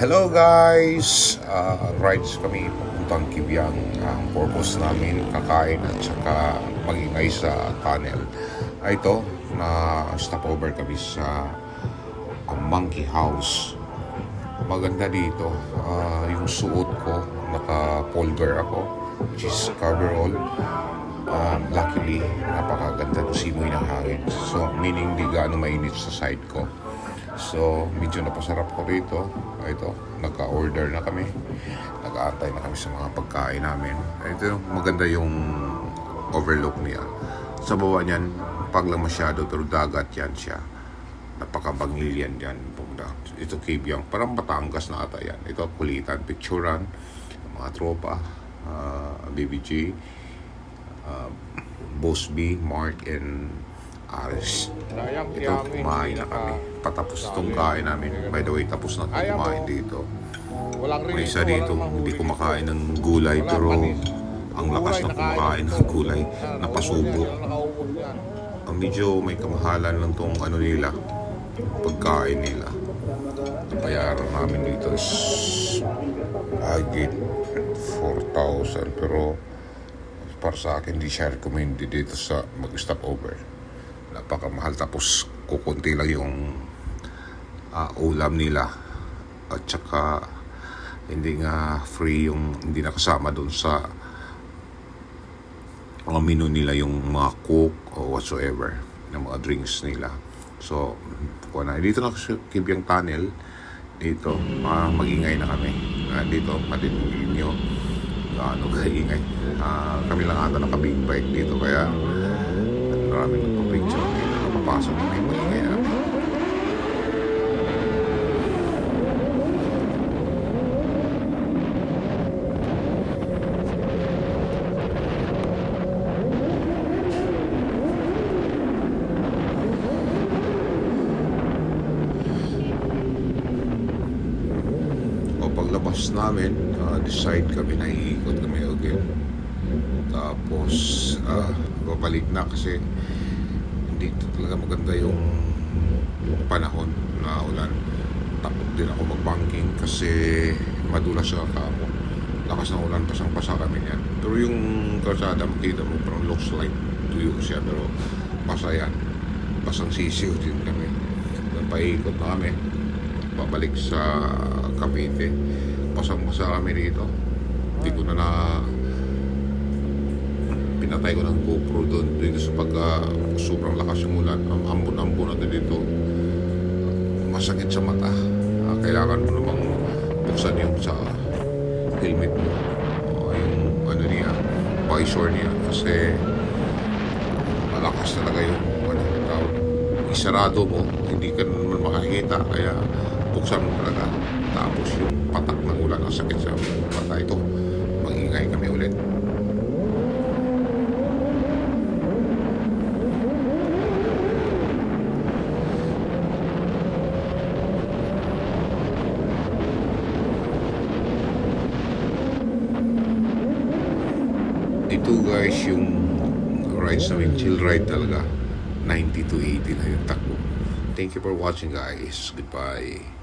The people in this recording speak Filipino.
Hello guys! Uh, rides kami papuntang Kibyang. Ang purpose namin, kakain at saka magingay sa tunnel. Ay ito, na stopover kami sa uh, Monkey House. Maganda dito. Ah, yung suot ko, naka-polder ako, which is coverall. Um, luckily, napakaganda ng simoy ng hangin. So, meaning di gaano mainit sa side ko. So, medyo napasarap ko rito. Ito, nagka-order na kami. Nag-aantay na kami sa mga pagkain namin. Ito, maganda yung overlook niya. Sa baba niyan, pag lang masyado, pero dagat yan siya. Napakabangil yan. Ito Kibyang, parang Batangas na ata yan. Ito, kulitan, picturean, mga tropa, uh, BBG, uh, Boss B, Mark, and Aris. Ito, kumain na kami. Patapos itong kain namin. By the way, tapos na itong kumain dito. May isa dito, hindi kumakain ng gulay, pero ang lakas na kumakain ng gulay, napasubo. Ang medyo may kamahalan lang tong ano nila, pagkain nila. Bayaran namin dito is agit 4,000 pero para sa akin di siya recommended dito sa mag-stop over. Napakamahal tapos kukunti lang yung ah, ulam nila at saka hindi nga free yung hindi nakasama doon sa mga menu nila yung mga cook o whatsoever ng mga drinks nila. So, kung na dito na Kibyang Tunnel, dito, ah, magingay na kami. Ah, dito, matitigin nyo gaano kaingay. Ah, kami lang ata naka-big bike dito, kaya maraming nagpa-picture dito. Napapasok kami, magingay na kami. O paglabas namin, ah, decide kami na iikot kami again. Tapos, ah, babalik na kasi hindi talaga maganda yung panahon na ulan. Takot din ako mag-banking kasi madulas sa kamo. Lakas ng ulan, pasang-pasa kami yan. Pero yung kalsada, makita mo parang looks like tuyo siya pero basa yan. Basang sisiw din kami. Napaikot na kami pabalik sa Cavite. Pasang-pasa kami dito. Hindi ko na na pinatay ko ng GoPro doon dito sa pagka sobrang lakas yung ulan. Ang ambon-ambon natin dito. Masakit sa mata. Ah, kailangan mo namang buksan yung sa helmet mo. O yung ano niya, visor niya. Kasi malakas talaga yung ano, tawag. Isarado mo, hindi ka naman makakita. Kaya buksan mo talaga. Tapos yung patak ng ulan ang sakit sa mata. Ito, magingay kami ulit. Ito guys yung rides namin, chill ride talaga. 90 to 80 na yung takbo. Thank you for watching guys. Goodbye.